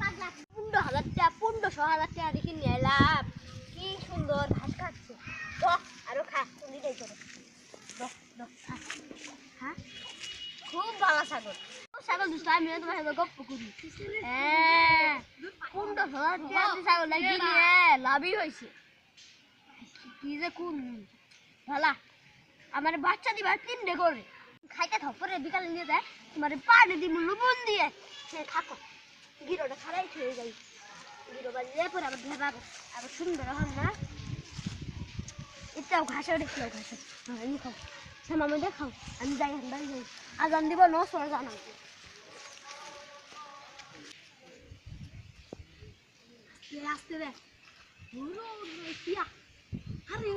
পনেরো হাজার টাকা পনেরোশো হাজার টাকা দেখি নিয়ে লাভ কি সুন্দর ঘাস খাচ্ছে। আরও খা তুমি দেই করে দহ দহ খা হ্যাঁ? খুব ভালো ছাগল। খুব ছাগল দুষ্ট আমি তোমার সাথে গপ্প করি। হ্যাঁ পনেরোশো হাজার টাকা ছাগল লাগিয়ে নিয়ে লাভই হয়েছে। কি যে কোন ভালা আমার বাচ্চা দিবা তিনটে করে খাইতে থাপরে বিকালে নিয়ে যায় তোমার পানি দিব লবণ দিয়ে। সে থাকো। গিরোটা ছাড়াই ছুঁয়ে যাই। গিরো বাজিয়ে পরে আবার ভেবাবো আবার সুন্দর হন না? এটাও ঘাসে এটাও ঘাসে। আমি খাও। সে মামা দেখাও। আমি যাই বাড়ি যাই। আজান দিব ন সর জানাম আসতে দে পুরো দিয়া আরে